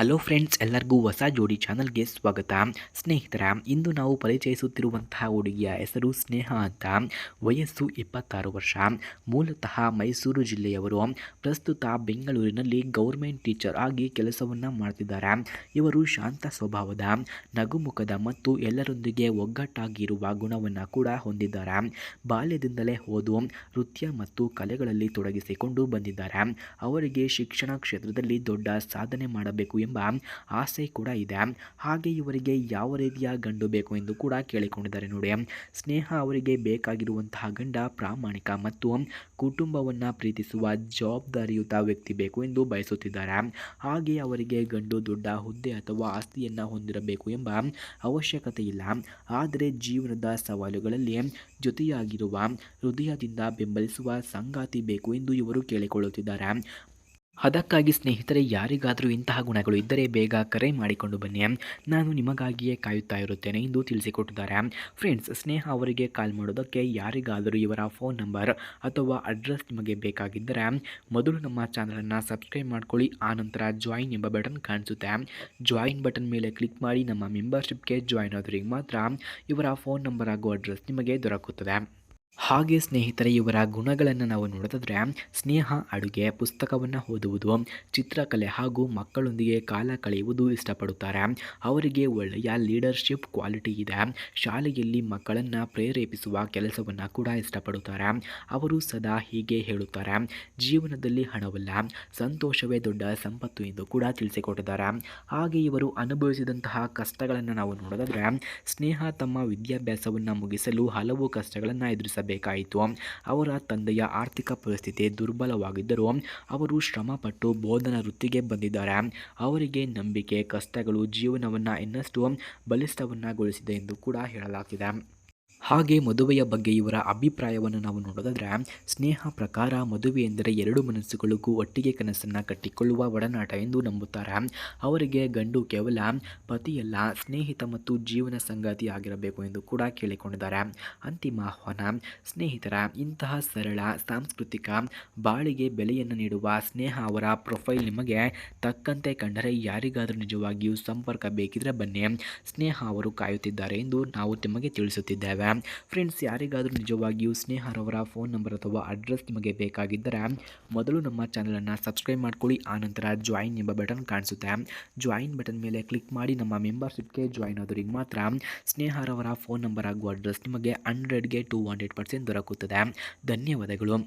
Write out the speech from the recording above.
Hello friends ಎಲ್ಲರಿಗೂ ಹೊಸ ಜೋಡಿ ಚಾನಲ್ಗೆ ಸ್ವಾಗತ. ಸ್ನೇಹಿತರ, ಇಂದು ನಾವು ಪರಿಚಯಿಸುತ್ತಿರುವಂತಹ ಹುಡುಗಿಯ ಹೆಸರು ಸ್ನೇಹ ಅಂತ. ವಯಸ್ಸು ಇಪ್ಪತ್ತಾರು ವರ್ಷ. ಮೂಲತಃ ಮೈಸೂರು ಜಿಲ್ಲೆಯವರು. ಪ್ರಸ್ತುತ ಬೆಂಗಳೂರಿನಲ್ಲಿ ಗೌರ್ಮೆಂಟ್ ಟೀಚರ್ ಆಗಿ ಕೆಲಸವನ್ನು ಮಾಡ್ತಿದ್ದಾರೆ. ಇವರು ಶಾಂತ ಸ್ವಭಾವದ, ನಗುಮುಖದ ಮತ್ತು ಎಲ್ಲರೊಂದಿಗೆ ಒಗ್ಗಟ್ಟಾಗಿರುವ ಗುಣವನ್ನು ಕೂಡ ಹೊಂದಿದ್ದಾರೆ. ಬಾಲ್ಯದಿಂದಲೇ ಓದು, ನೃತ್ಯ ಮತ್ತು ಕಲೆಗಳಲ್ಲಿ ತೊಡಗಿಸಿಕೊಂಡು ಬಂದಿದ್ದಾರೆ. ಅವರಿಗೆ ಶಿಕ್ಷಣ ಕ್ಷೇತ್ರದಲ್ಲಿ ದೊಡ್ಡ ಸಾಧನೆ ಮಾಡಬೇಕು ಎಂಬ ಆಸೆ ಕೂಡ ಇದೆ. ಹಾಗೆ ಇವರಿಗೆ ಯಾವ ರೀತಿಯ ಗಂಡು ಬೇಕು ಎಂದು ಕೂಡ ಕೇಳಿಕೊಂಡಿದ್ದಾರೆ ನೋಡಿ. ಸ್ನೇಹ ಅವರಿಗೆ ಬೇಕಾಗಿರುವಂತಹ ಗಂಡ ಪ್ರಾಮಾಣಿಕ ಮತ್ತು ಕುಟುಂಬವನ್ನು ಪ್ರೀತಿಸುವ ಜವಾಬ್ದಾರಿಯುತ ವ್ಯಕ್ತಿ ಬೇಕು ಎಂದು ಬಯಸುತ್ತಿದ್ದಾರೆ. ಹಾಗೆ ಅವರಿಗೆ ಗಂಡು, ದೊಡ್ಡ, ಹುದ್ದೆ ಅಥವಾ ಆಸ್ತಿಯನ್ನು ಹೊಂದಿರಬೇಕು ಎಂಬ ಅವಶ್ಯಕತೆ ಇಲ್ಲ. ಆದರೆ ಜೀವನದ ಸವಾಲುಗಳಲ್ಲಿ ಜೊತೆಯಾಗಿರುವ ಹೃದಯದಿಂದ ಬೆಂಬಲಿಸುವ ಸಂಗಾತಿ ಬೇಕು ಎಂದು ಇವರು ಕೇಳಿಕೊಳ್ಳುತ್ತಿದ್ದಾರೆ. ಅದಕ್ಕಾಗಿ ಸ್ನೇಹಿತರೆ, ಯಾರಿಗಾದರೂ ಇಂತಹ ಗುಣಗಳು ಇದ್ದರೆ ಬೇಗ ಕರೆ ಮಾಡಿಕೊಂಡು ಬನ್ನಿ. ನಾನು ನಿಮಗಾಗಿಯೇ ಕಾಯುತ್ತಾ ಇರುತ್ತೇನೆ ಎಂದು ತಿಳಿಸಿಕೊಟ್ಟಿದ್ದಾರೆ. ಫ್ರೆಂಡ್ಸ್, ಸ್ನೇಹ ಅವರಿಗೆ ಕಾಲ್ ಮಾಡೋದಕ್ಕೆ ಯಾರಿಗಾದರೂ ಇವರ ಫೋನ್ ನಂಬರ್ ಅಥವಾ ಅಡ್ರೆಸ್ ನಿಮಗೆ ಬೇಕಾಗಿದ್ದರೆ ಮೊದಲು ನಮ್ಮ ಚಾನಲನ್ನು ಸಬ್ಸ್ಕ್ರೈಬ್ ಮಾಡ್ಕೊಳ್ಳಿ ಆನಂತರ ಜಾಯಿನ್ ಎಂಬ ಬಟನ್ ಕಾಣಿಸುತ್ತೆ. ಜಾಯಿನ್ ಬಟನ್ ಮೇಲೆ ಕ್ಲಿಕ್ ಮಾಡಿ ನಮ್ಮ ಮೆಂಬರ್ಶಿಪ್ಗೆ ಜಾಯಿನ್ ಆದ್ರಿಗೆ ಮಾತ್ರ ಇವರ ಫೋನ್ ನಂಬರ್ ಹಾಗೂ ಅಡ್ರೆಸ್ ನಿಮಗೆ ದೊರಕುತ್ತದೆ. ಹಾಗೆ ಸ್ನೇಹಿತರೆ, ಇವರ ಗುಣಗಳನ್ನು ನಾವು ನೋಡೋದಾದರೆ ಸ್ನೇಹ, ಅಡುಗೆ, ಪುಸ್ತಕವನ್ನು ಓದುವುದು, ಚಿತ್ರಕಲೆ ಹಾಗೂ ಮಕ್ಕಳೊಂದಿಗೆ ಕಾಲ ಕಳೆಯುವುದು ಇಷ್ಟಪಡುತ್ತಾರೆ. ಅವರಿಗೆ ಒಳ್ಳೆಯ ಲೀಡರ್ಶಿಪ್ ಕ್ವಾಲಿಟಿ ಇದೆ. ಶಾಲೆಯಲ್ಲಿ ಮಕ್ಕಳನ್ನು ಪ್ರೇರೇಪಿಸುವ ಕೆಲಸವನ್ನು ಕೂಡ ಇಷ್ಟಪಡುತ್ತಾರೆ. ಅವರು ಸದಾ ಹೀಗೆ ಹೇಳುತ್ತಾರೆ. ಜೀವನದಲ್ಲಿ ಹಣವಲ್ಲ, ಸಂತೋಷವೇ ದೊಡ್ಡ ಸಂಪತ್ತು ಎಂದು ಕೂಡ ತಿಳಿಸಿಕೊಟ್ಟಿದ್ದಾರೆ. ಹಾಗೆ ಇವರು ಅನುಭವಿಸಿದಂತಹ ಕಷ್ಟಗಳನ್ನು ನಾವು ನೋಡೋದಾದರೆ, ಸ್ನೇಹ ತಮ್ಮ ವಿದ್ಯಾಭ್ಯಾಸವನ್ನು ಮುಗಿಸಲು ಹಲವು ಕಷ್ಟಗಳನ್ನು ಎದುರಿಸಬೇಕು. ಬೇಕಾಯಿತು ಅವರ ತಂದೆಯ ಆರ್ಥಿಕ ಪರಿಸ್ಥಿತಿ ದುರ್ಬಲವಾಗಿದ್ದರೂ ಅವರು ಶ್ರಮಪಟ್ಟು ಬೋಧನಾ ವೃತ್ತಿಗೆ ಬಂದಿದ್ದಾರೆ. ಅವರಿಗೆ ನಂಬಿಕೆ, ಕಷ್ಟಗಳು ಜೀವನವನ್ನು ಇನ್ನಷ್ಟು ಬಲಿಷ್ಠವನ್ನಾಗೊಳಿಸಿದೆ ಎಂದು ಕೂಡ ಹೇಳಲಾಗ್ತಿದೆ. ಹಾಗೆ ಮದುವೆಯ ಬಗ್ಗೆ ಇವರ ಅಭಿಪ್ರಾಯವನ್ನು ನಾವು ನೋಡೋದಾದರೆ, ಸ್ನೇಹ ಪ್ರಕಾರ ಮದುವೆ ಎಂದರೆ ಎರಡು ಮನಸ್ಸುಗಳಿಗೂ ಒಟ್ಟಿಗೆ ಕನಸನ್ನು ಕಟ್ಟಿಕೊಳ್ಳುವ ಒಡನಾಟ ಎಂದು ನಂಬುತ್ತಾರೆ. ಅವರಿಗೆ ಗಂಡು ಕೇವಲ ಪತಿಯಲ್ಲ, ಸ್ನೇಹಿತ ಮತ್ತು ಜೀವನ ಸಂಗಾತಿ ಆಗಿರಬೇಕು ಎಂದು ಕೂಡ ಕೇಳಿಕೊಂಡಿದ್ದಾರೆ. ಅಂತಿಮ ಆಹ್ವಾನ, ಸ್ನೇಹಿತರ ಇಂತಹ ಸರಳ, ಸಾಂಸ್ಕೃತಿಕ ಬಾಳಿಗೆ ಬೆಲೆಯನ್ನು ನೀಡುವ ಸ್ನೇಹ ಅವರ ಪ್ರೊಫೈಲ್ ನಿಮಗೆ ತಕ್ಕಂತೆ ಕಂಡರೆ ಯಾರಿಗಾದರೂ ನಿಜವಾಗಿಯೂ ಸಂಪರ್ಕ ಬೇಕಿದ್ರೆ ಬನ್ನಿ. ಸ್ನೇಹ ಅವರು ಕಾಯುತ್ತಿದ್ದಾರೆ ಎಂದು ನಾವು ನಿಮಗೆ ತಿಳಿಸುತ್ತಿದ್ದೇವೆ. ಫ್ರೆಂಡ್ಸ್ ಯಾರಿಗಾದರೂ ನಿಜವಾಗಿಯೂ ಸ್ನೇಹರವರ ಫೋನ್ ನಂಬರ್ ಅಥವಾ ಅಡ್ರೆಸ್ ನಿಮಗೆ ಬೇಕಾಗಿದ್ದರೆ, ಮೊದಲು ನಮ್ಮ ಚಾನಲನ್ನು ಸಬ್ಸ್ಕ್ರೈಬ್ ಮಾಡ್ಕೊಳ್ಳಿ, ಆನಂತರ ಜಾಯಿನ್ ಎಂಬ ಬಟನ್ ಕಾಣಿಸುತ್ತೆ. ಜಾಯಿನ್ ಬಟನ್ ಮೇಲೆ ಕ್ಲಿಕ್ ಮಾಡಿ ನಮ್ಮ ಮೆಂಬರ್ಶಿಪ್ಗೆ ಜಾಯಿನ್ ಆದವರಿಗೆ ಮಾತ್ರ ಸ್ನೇಹರವರ ಫೋನ್ ನಂಬರ್ ಹಾಗೂ ಅಡ್ರೆಸ್ ನಿಮಗೆ ಹಂಡ್ರೆಡ್ಗೆ ಟು ಹಂಡ್ರೆಡ್ ಪರ್ಸೆಂಟ್ ದೊರಕುತ್ತದೆ. ಧನ್ಯವಾದಗಳು.